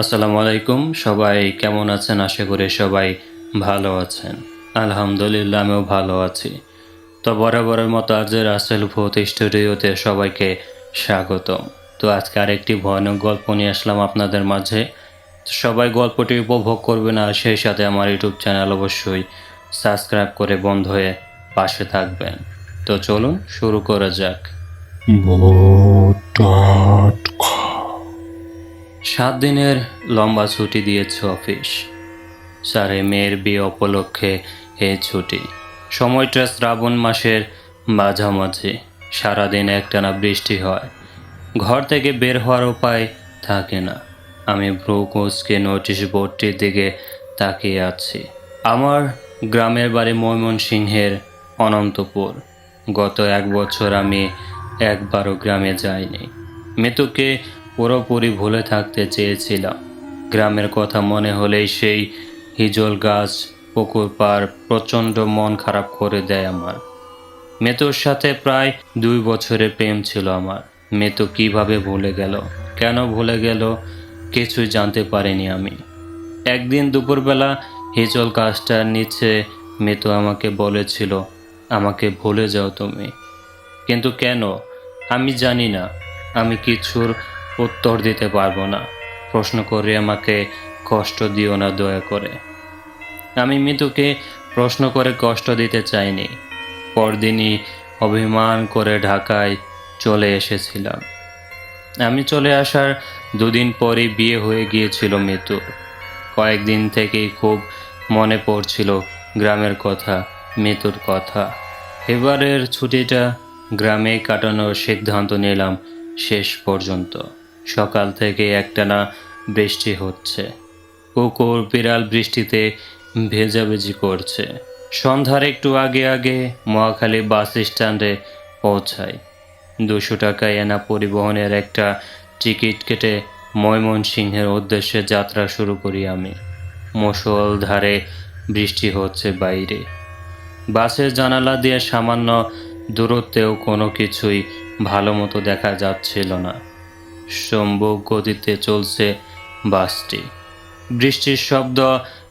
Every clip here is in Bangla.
আসসালামু আলাইকুম। সবাই কেমন আছেন? আশা করি সবাই ভালো আছেন। আলহামদুলিল্লাহ, আমিও ভালো আছি। তো বরাবরের মতো আজ রাসেল ভূত স্টুডিওতে সবাইকে স্বাগতম। তো আজকে আরেকটি ভয়ানক গল্প নিয়ে আসলাম আপনাদের মাঝে। সবাই গল্পটি উপভোগ করবেন আর সেই সাথে আমার ইউটিউব চ্যানেল অবশ্যই সাবস্ক্রাইব করে বন্ধ হয়ে পাশে থাকবেন। তো চলুন, শুরু করা যাক। সাত দিনের লম্বা ছুটি দিয়েছে অফিস। স্যারে মেয়ের বিয়ে উপলক্ষে এই ছুটি। সময়টা শ্রাবণ মাসের মাঝামাঝি। সারাদিন একটানা বৃষ্টি হয়। ঘর থেকে বের হওয়ার উপায় থাকে না। আমি ভ্রু কুচকে নোটিশ বোর্ডটির দিকে তাকিয়ে আছি। আমার গ্রামের বাড়ি ময়মনসিংহের অনন্তপুর। গত এক বছর আমি একবারও গ্রামে যাইনি। মৃত্যুকে পুরোপুরি ভুলে থাকতে চেয়েছিলাম। গ্রামের কথা মনে হলেই সেই হিজল গাছ, পুকুর পার প্রচণ্ড মন খারাপ করে দেয় আমার। মেতুর সাথে প্রায় দুই বছরের প্রেম ছিল আমার। মেতু কীভাবে ভুলে গেল, কেন ভুলে গেল কিছুই জানতে পারিনি আমি। একদিন দুপুরবেলা হিজল গাছটার নিচে মেতু আমাকে বলেছিল, আমাকে ভুলে যাও তুমি। কিন্তু কেন? আমি জানি না। আমি কিছুর উত্তর দিতে পারব না। প্রশ্ন করে আমাকে কষ্ট দিও না দয়া করে। আমি মিতুকে প্রশ্ন করে কষ্ট দিতে চাইনি। পরদিনই অভিমান করে ঢাকায় চলে এসেছিলাম। আমি চলে আসার দুদিন পরই বিয়ে হয়ে গিয়েছিল মিতুর কয়েকদিন থেকেই খুব মনে পড়ছিল গ্রামের কথা মিতুর কথা। এবারের ছুটিটা গ্রামে কাটানোর সিদ্ধান্ত নিলাম শেষ পর্যন্ত। সকাল থেকে একটানা বৃষ্টি হচ্ছে। কুকুর বিড়াল বৃষ্টিতে ভেজাভেজি করছে। সন্ধ্যার একটু আগে আগে মহাখালী বাস স্ট্যান্ডে পৌঁছাই দুশো টাকায় এনা পরিবহনের একটা টিকিট কেটে ময়মনসিংহের উদ্দেশ্যে যাত্রা শুরু করি আমি। মুসল ধারে বৃষ্টি হচ্ছে বাইরে। বাসের জানালা দিয়ে সামান্য দূরত্বেও কোনো কিছুই ভালো মতো দেখা যাচ্ছিল না। সম্ভব গতিতে চলছে বাসটি। বৃষ্টির শব্দ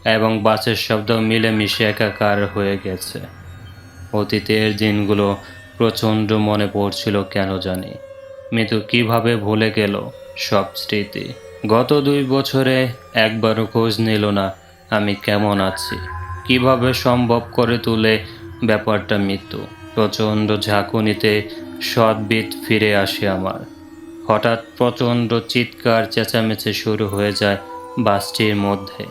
এবং বাসের শব্দ মিলেমিশে একাকার হয়ে গেছে। অতীতের দিনগুলো প্রচণ্ড মনে পড়ছিল, কেন জানি। মৃত্যু কীভাবে ভুলে গেল সব স্মৃতি। গত দুই বছরে একবারও খোঁজ নিল না আমি কেমন আছি, কীভাবে সম্ভব করে তুলে ব্যাপারটা মৃত্যু। প্রচণ্ড ঝাঁকুনিতে সদ্বিত ফিরে আসে আমার। হঠাৎ প্রচণ্ড চিৎকার চেঁচামেচি শুরু হয়ে যায় বাসটির মধ্যে।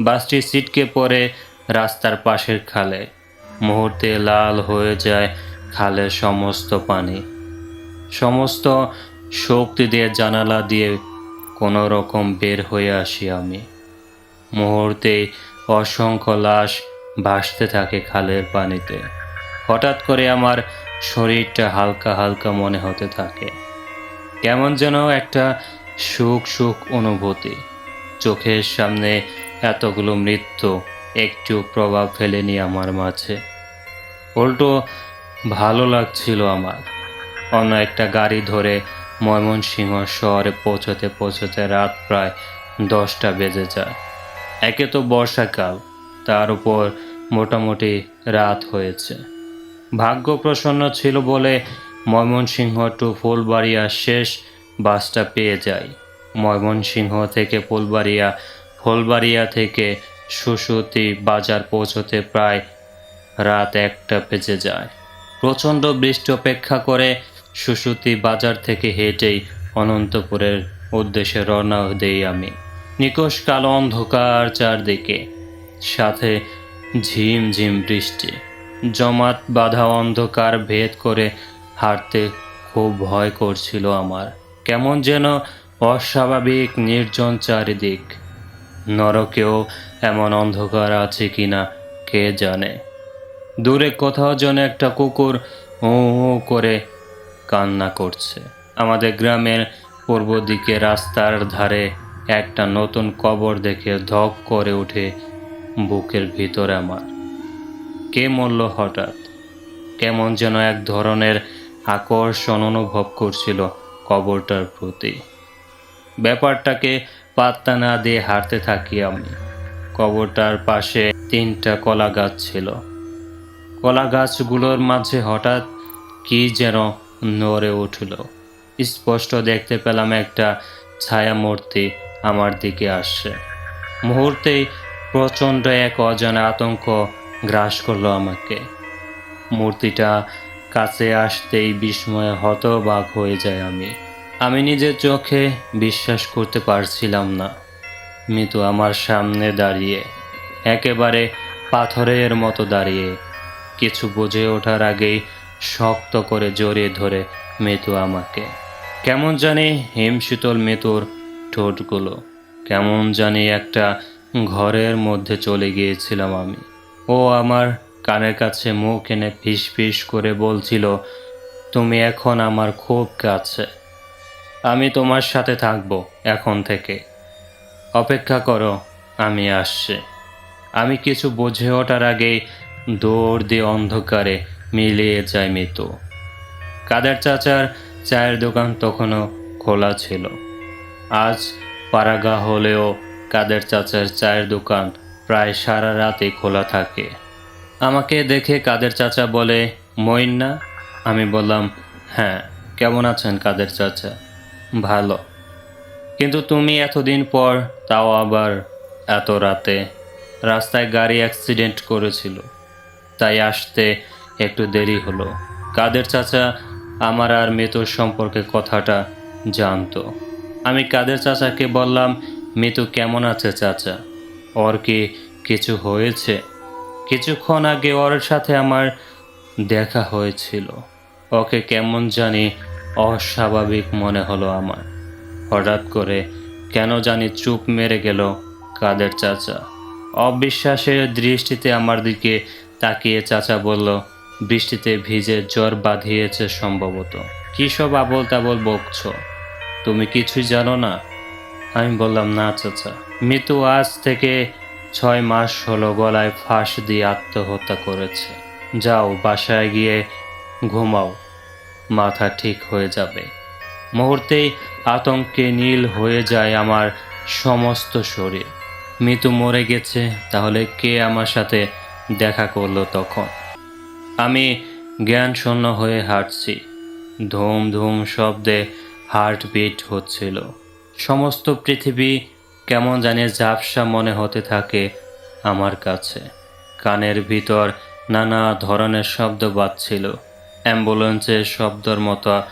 বাসটি ছিটকে পড়ে রাস্তার পাশের খালে। মুহূর্তে লাল হয়ে যায় খালের সমস্ত পানি। সমস্ত শক্তি দিয়ে জানালা দিয়ে কোনো রকম বের হয়ে আসি আমি। মুহূর্তে অসংখ্য লাশ ভাসতে থাকে খালের পানিতে। হঠাৎ করে আমার শরীরটা হালকা হালকা মনে হতে থাকে। কেমন যেন একটা সুখ সুখ অনুভূতি। চোখের সামনে এতগুলো মৃত্যু, একটু প্রভাব ফেলেনি আমার মাঝে। উল্টো ভালো লাগছিল আমার। অন্য একটা গাড়ি ধরে ময়মনসিংহ শহরে পৌঁছতে পৌঁছতে রাত প্রায় দশটা বেজে যায়। একে তো বর্ষাকাল, তার উপর মোটামুটি রাত হয়েছে। ভাগ্য প্রসন্ন ছিল বলে ময়মনসিংহ টু ফুলবাড়িয়া শেষ বাসটা পেয়ে যাই। ময়মনসিংহ থেকে ফুলবাড়িয়া ফুলবাড়িয়া থেকে সুসুতি বাজার পৌঁছতে প্রায় রাত একটা বেজে যায়। প্রচণ্ড বৃষ্টি অপেক্ষা করে সুসুতি বাজার থেকে হেঁটেই অনন্তপুরের উদ্দেশ্যে রওনা দেই আমি। নিকশ কালো অন্ধকার চারদিকে, সাথে ঝিম ঝিম বৃষ্টি। জমাট বাঁধা অন্ধকার ভেদ করে হাঁটতে খুব ভয় করছিল আমার। কেমন যেন অস্বাভাবিক, নির্জন চারিদিক। নরকেও এমন অন্ধকার আছে কি না কে জানে। দূরে কোথাও যেন একটা কুকুর ও করে কান্না করছে। আমাদের গ্রামের পূর্ব দিকে রাস্তার ধারে একটা নতুন কবর দেখে ধক করে উঠে বুকের ভিতরে আমার। কে মরল হঠাৎ? কেমন যেন এক ধরনের আকর্ষণ অনুভব করছিল কবরটার প্রতি। ব্যাপারটাকে পাত্তা না দিয়ে হাঁটতে থাকি আমি। কবরটার পাশে তিনটা কলা গাছ ছিল। কলা গাছগুলোর মাঝে হঠাৎ কি যেন নড়ে উঠল। স্পষ্ট দেখতে পেলাম একটা ছায়া মূর্তি আমার দিকে আসছে। মুহূর্তেই প্রচণ্ড এক অজানা আতঙ্ক গ্রাস করল আমাকে। মূর্তিটা কাছে আসতেই বিস্ময়ে হতবাক হয়ে যায় আমি। আমি নিজের চোখে বিশ্বাস করতে পারছিলাম না। মিতু আমার সামনে দাঁড়িয়ে, একেবারে পাথরের মতো দাঁড়িয়ে, কিছু বুঝে ওঠার আগেই শক্ত করে জড়িয়ে ধরে মিতু আমাকে। কেমন জানি হিমশীতল মিতুর ঠোঁটগুলো, কেমন জানি একটা ঘরের মধ্যে চলে গিয়েছিলাম আমি। ও আমার কানের কাছে মুখ এনে ফিস ফিস করে বলছিল, তুমি এখন আমার খুব কাছে। আমি তোমার সাথে থাকব এখন থেকে। অপেক্ষা করো, আমি আসছি। আমি কিছু বুঝে ওঠার আগেই দৌড় দিয়ে অন্ধকারে মিলিয়ে যায় মৃত্যু কাদের চাচার চায়ের দোকান তখনও খোলা ছিল। আজ পারাগা হলেও কাদের চাচার চায়ের দোকান প্রায় সারা রাতে খোলা থাকে। আমাকে দেখে কাদের চাচা বলে মইন না? আমি বললাম হ্যাঁ কেমন আছেন কাদের চাচা? ভালো। কিন্তু তুমি এতদিন পর তাও আবার এত রাতে রাস্তায় গাড়ি অ্যাক্সিডেন্ট করেছিল। তাই আসতে একটু দেরি হলো। কাদের চাচা আমার আর মৃত্যুর সম্পর্কে কথাটা জানতো। আমি কাদের চাচাকে বললাম, মিতু কেমন আছে চাচা? ওর কি কিছু হয়েছে? কিছুক্ষণ আগে ওর সাথে আমার দেখা হয়েছিল। ওকে কেমন জানি অস্বাভাবিক মনে হলো আমার। হঠাৎ করে কেন জানি চুপ মেরে গেল কাদের চাচা। অবিশ্বাসের দৃষ্টিতে আমার দিকে তাকিয়ে চাচা বলল, বৃষ্টিতে ভিজে জ্বর বাঁধিয়েছে সম্ভবত। কী সব আবল তাবল বকছ? তুমি কিছুই জানো না? আমি বললাম, না চাচা। মিতু আজ থেকে ছয় মাস হলো গলায় ফাঁস দিয়ে আত্মহত্যা করেছে। যাও, বাসায় গিয়ে ঘুমাও। মাথা ঠিক হয়ে যাবে। মুহূর্তেই আতঙ্কে নীল হয়ে যায় আমার সমস্ত শরীর। মিতু মরে গেছে, তাহলে কে আমার সাথে দেখা করল তখন? আমি জ্ঞান শূন্য হয়ে হাঁটছি। ধুম ধুম শব্দে হার্টবিট হচ্ছিল। সমস্ত পৃথিবী কেমন জানি ঝাপসা মনে হতে থাকে আমার কাছে। কানের ভিতর নানা ধরনের শব্দ বাজছিল। অ্যাম্বুলেন্সের শব্দর মতো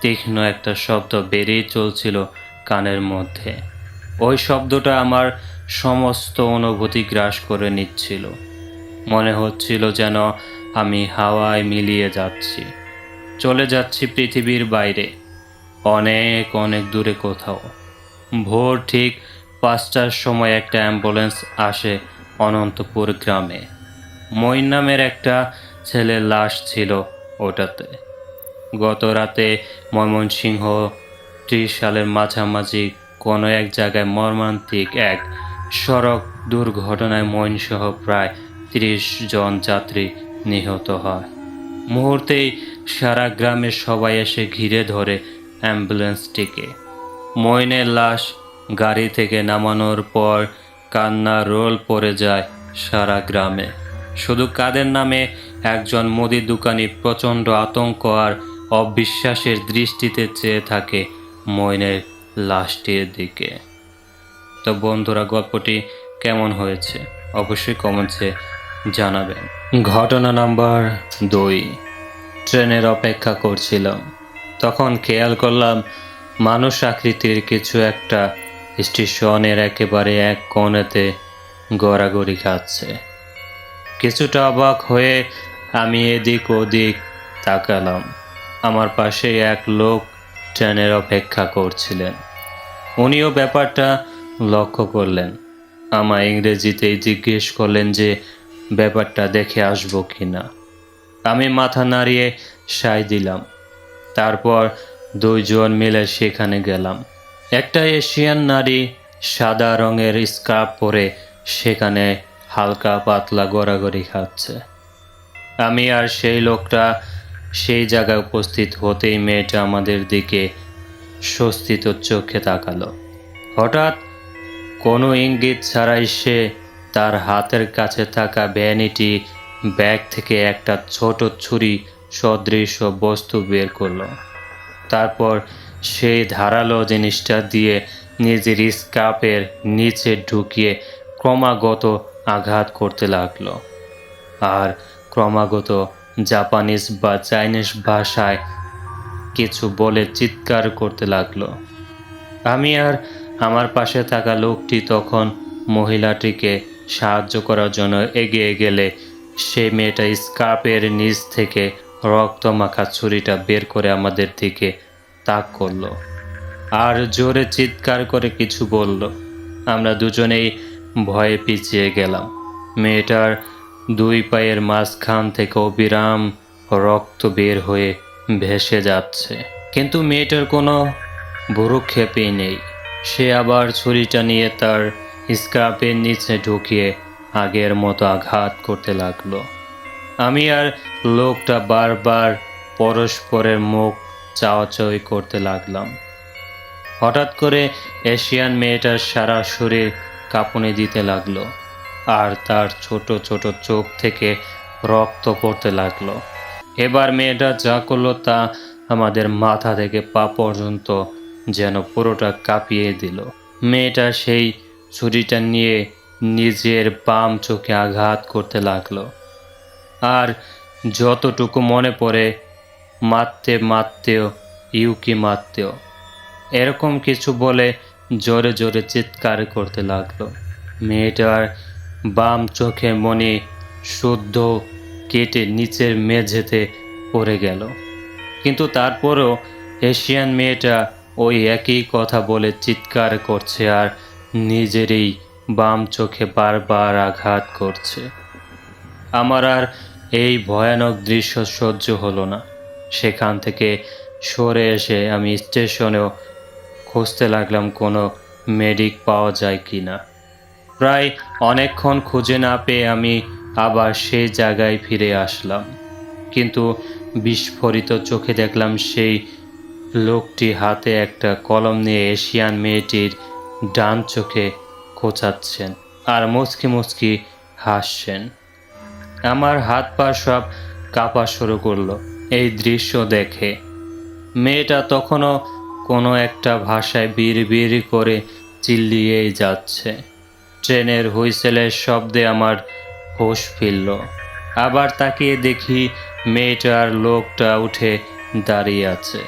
তীক্ষ্ণ একটা শব্দ বেরিয়ে চলছিল কানের মধ্যে। ওই শব্দটা আমার সমস্ত অনুভূতি গ্রাস করে নিচ্ছিল। মনে হচ্ছিল যেন আমি হাওয়ায় মিলিয়ে যাচ্ছি। চলে যাচ্ছি পৃথিবীর বাইরে। অনেক অনেক দূরে কোথাও। ভোর ঠিক পাঁচটার সময় একটা অ্যাম্বুলেন্স আসে অনন্তপুর গ্রামে। মইন নামের একটা ছেলের লাশ ছিল ওটাতে। গত রাতে ময়মনসিংহ ত্রিশ সালের মাঝামাঝি কোনো এক জায়গায় মর্মান্তিক এক সড়ক দুর্ঘটনায় মইনসহ প্রায় ত্রিশ জন যাত্রী নিহত হয়। মুহূর্তেই সারা গ্রামের সবাই এসে ঘিরে ধরে অ্যাম্বুলেন্সটিকে। মইনের লাশ গাড়ি থেকে নামানোর পর কান্না রোল পড়ে যায় সারা গ্রামে। শুধু কাদের নামে, একজন মুদি দোকানি প্রচণ্ড আতঙ্ক আর অবিশ্বাসের দৃষ্টিতে চেয়ে থাকে মইনের লাশটির দিকে। তো বন্ধুরা, গল্পটি কেমন হয়েছে? অবশ্যই কমেন্টসে জানাবেন। ঘটনা নাম্বার দুই। ট্রেনের অপেক্ষা করছিলাম। তখন খেয়াল করলাম মানুষ আকৃতির কিছু একটা স্টেশনের একেবারে এক কোণেতে গড়াগড়ি খাচ্ছে। কিছুটা অবাক হয়ে আমি এদিক ওদিক তাকালাম। আমার পাশে এক লোক ট্রেনের অপেক্ষা করছিলেন। উনিও ব্যাপারটা লক্ষ্য করলেন। আমার ইংরেজিতেই জিজ্ঞেস করলেন যে, ব্যাপারটা দেখে আসব কি না আমি মাথা নাড়িয়ে সাই দিলাম। তারপর দুইজন মিলে সেখানে গেলাম। একটা এশিয়ান নারী সাদা রঙের স্কার্ফ পরে সেখানে হালকা পাতলা গড়াগড়ি খাচ্ছে। আমি আর সেই লোকটা সেই জায়গায় উপস্থিত হতেই মেয়েটা আমাদের দিকে স্বস্তিত চোখে তাকালো। হঠাৎ কোনো ইঙ্গিত ছাড়াই সে তার হাতের কাছে থাকা ভ্যানিটি ব্যাগ থেকে একটা ছোট ছুরি সদৃশ বস্তু বের করল। তারপর সেই ধারালো জিনিসটা দিয়ে নিজের স্কাপের নিচে ঢুকিয়ে ক্রমাগত আঘাত করতে লাগল। আর ক্রমাগত জাপানিজ বা চাইনিজ ভাষায় কিছু বলে চিৎকার করতে লাগল। আমি আর আমার পাশে থাকা লোকটি তখন মহিলাটিকে সাহায্য করার জন্য এগিয়ে গেলে সে মেয়েটা স্কার্পের নিচ থেকে রক্ত মাখা ছুরিটা বের করে আমাদের দিকে তাক করল। আর জোরে চিৎকার করে কিছু বলল। আমরা দুজনেই ভয়ে পিছিয়ে গেলাম। মেয়েটার দুই পায়ের মাঝখান থেকে অবিরাম রক্ত বের হয়ে ভেসে যাচ্ছে। কিন্তু মেয়েটার কোনো ভুরুক্ষেপই নেই। সে আবার ছুরিটা নিয়ে তার স্কার্পের নিচে ঢুকিয়ে আগের মতো আঘাত করতে লাগল। আমি আর লোকটা বারবার পরস্পরের মুখ চাওয়াচাওয়ি করতে লাগলাম। হঠাৎ করে এশিয়ান মেয়েটার সারা শরীর কাঁপুনি দিতে লাগল আর তার ছোট ছোট চোখ থেকে রক্ত পড়তে লাগল। এবার মেয়েটা যা করল তা আমাদের মাথা থেকে পা পর্যন্ত যেন পুরোটা কাঁপিয়ে দিল। মেয়েটা সেই ছুরিটা নিয়ে নিজের বাম চোখে আঘাত করতে লাগল। আর যতটুকু মনে পড়ে মারতে মারতেও, ইউকি মারতেও। এরকম কিছু বলে জোরে জোরে চিৎকার করতে লাগল। মেয়েটার বাম চোখে মনে শুদ্ধ কেটে নিচের মেঝেতে পড়ে গেল। কিন্তু তারপরও এশিয়ান মেয়েটা ওই একই কথা বলে চিৎকার করছে আর নিজেরই বাম চোখে বারবার আঘাত করছে। আমার আর এই ভয়ানক দৃশ্য সহ্য হলো না। সেখান থেকে সরে এসে আমি স্টেশনেও খুঁজতে লাগলাম কোনো মেডিক পাওয়া যায় কি না প্রায় অনেকক্ষণ খুঁজে না পেয়ে আমি আবার সেই জায়গায় ফিরে আসলাম। কিন্তু বিস্ফোরিত চোখে দেখলাম সেই লোকটি হাতে একটা কলম নিয়ে এশিয়ান মেয়েটির ডান চোখে খোঁচাচ্ছেন আর মুচকি মুচকি হাসছেন। আমার হাত পা সব কাঁপা শুরু করল। এই দৃশ্য দেখে। মেয়েটা তখনও কোনো একটা ভাষায় বিড় করে চিল্লিয়েই যাচ্ছে। ট্রেনের হুইসেলের শব্দে আমার হুঁশ ফিরল। আবার তাকিয়ে দেখি মেয়েটার লোকটা উঠে দাঁড়িয়ে আছে।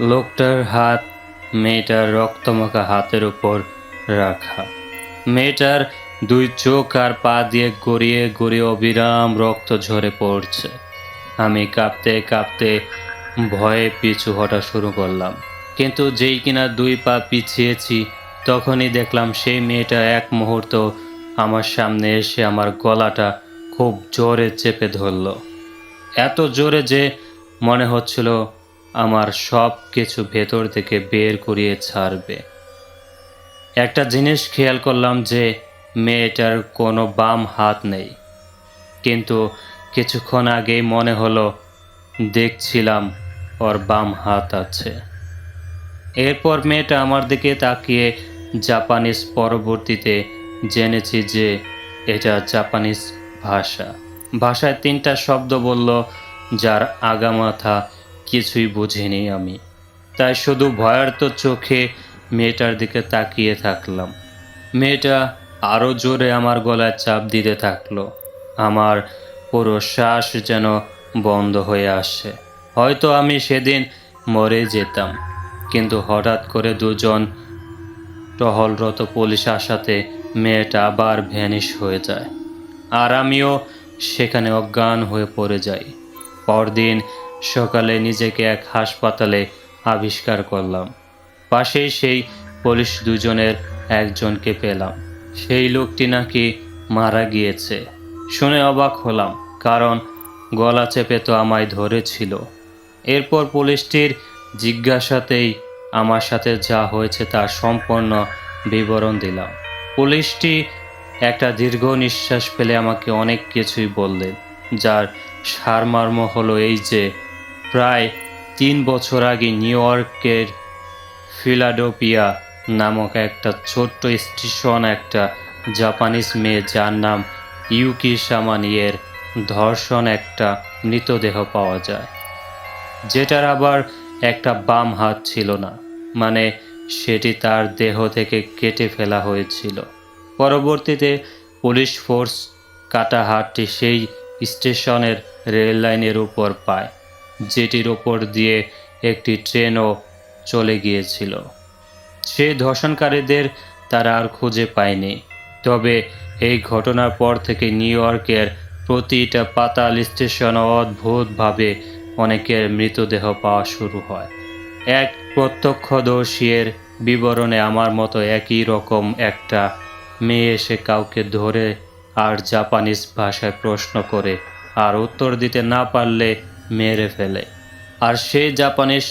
লোকটার হাত মেয়েটার রক্তমাখা হাতের উপর রাখা। মেয়েটার দুই চোখ আর পা দিয়ে গড়িয়ে গড়িয়ে অবিরাম রক্ত ঝরে পড়ছে। আমি কাঁপতে কাঁপতে ভয়ে পিছু হটা শুরু করলাম। কিন্তু যেই কিনা দুই পা পিছিয়েছি, তখনই দেখলাম সেই মেয়েটা এক মুহূর্ত আমার সামনে এসে আমার গলাটা খুব জোরে চেপে ধরল। এত জোরে যে মনে হচ্ছিল আমার সব কিছু ভেতর থেকে বের করিয়ে ছাড়বে। একটা জিনিস খেয়াল করলাম যে মেয়েটার কোনো বাম হাত নেই। কিন্তু কিছুক্ষণ আগেই মনে হলো, দেখছিলাম ওর বাম হাত আছে। এরপর মেয়েটা আমার দিকে তাকিয়ে জাপানিজ পরবর্তীতে জেনেছি যে এটা জাপানিজ ভাষা। ভাষায় তিনটা শব্দ বলল, যার আগামাথা কিছুই বুঝিনি আমি। তাই শুধু ভয়ার্ত চোখে মেয়েটার দিকে তাকিয়ে থাকলাম। মেয়েটা আরও জোরে আমার গলায় চাপ দিতে থাকল। আমার পুরো শ্বাস যেন বন্ধ হয়ে আসছে হয়তো আমি সেদিন মরে যেতাম, কিন্তু হঠাৎ করে দুজন টহলরত পুলিশ আসাতে মেয়েটা আবার ভ্যানিশ হয়ে যায় আর আমিও সেখানে অজ্ঞান হয়ে পড়ে যাই। পরদিন সকালে নিজেকে এক হাসপাতালে আবিষ্কার করলাম। পাশেই সেই পুলিশ দুজনের একজনকে পেলাম। সেই লোকটি নাকি মারা গিয়েছে। শুনে অবাক হলাম। কারণ গলা চেপে তো আমায় ধরেছিল। এরপর পুলিশটির জিজ্ঞাসাতেই আমার সাথে যা হয়েছে তার সম্পূর্ণ বিবরণ দিলাম। পুলিশটি একটা দীর্ঘ নিঃশ্বাস ফেলে আমাকে অনেক কিছুই বললেন যার সারমর্ম হলো এই যে, প্রায় তিন বছর আগে নিউ ইয়র্কের ফিলাডোপিয়া নামক একটা ছোট্ট স্টেশন একটা জাপানিজ মেয়ে যার নাম ইউকি সামানিয়ের ধর্ষণ একটা মৃতদেহ পাওয়া যায়। যেটার আবার একটা বাম হাত ছিল না। মানে সেটি তার দেহ থেকে কেটে ফেলা হয়েছিল। পরবর্তীতে পুলিশ ফোর্স কাটা হাতটি সেই স্টেশনের রেল লাইনের উপর পায়, যেটির উপর দিয়ে একটি ট্রেনও চলে গিয়েছিল। সেই ধর্ষণকারীদের তারা আর খুঁজে পায়নি। তবে এই ঘটনার পর থেকে নিউ ইয়র্কের প্রতিটা পাতাল স্টেশন অদ্ভুতভাবে অনেকের মৃতদেহ পাওয়া শুরু হয়। এক প্রত্যক্ষদর্শীর বিবরণে আমার মতো একই রকম একটা মেয়ে এসে কাউকে ধরে আর জাপানিজ ভাষায় প্রশ্ন করে আর উত্তর দিতে না পারলে মেরে ফেলে। আর সেই জাপানিজ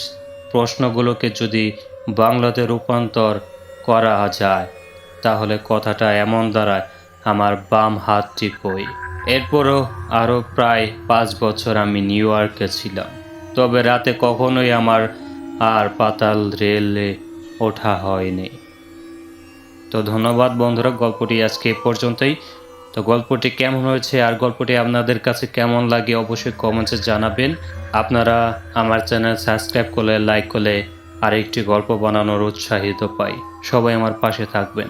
প্রশ্নগুলোকে যদি বাংলাতে রূপান্তর করা যায়, তাহলে কথাটা এমন দাঁড়ায়, আমার বাম হাতটি কই? এরপরও আরও প্রায় পাঁচ বছর আমি নিউ ইয়র্কে ছিলাম। তবে রাতে কখনোই আমার আর পাতাল রেলে ওঠা হয়নি। তো ধন্যবাদ বন্ধুরা, গল্পটি আজকে এ পর্যন্তই। তো গল্পটি কেমন হয়েছে আর গল্পটি আপনাদের কাছে কেমন লাগে অবশ্যই কমেন্টসে জানাবেন। আপনারা আমার চ্যানেল সাবস্ক্রাইব করলে লাইক করলে আরেকটি গল্প বানানোর উৎসাহিত পাই। সবাই আমার পাশে থাকবেন।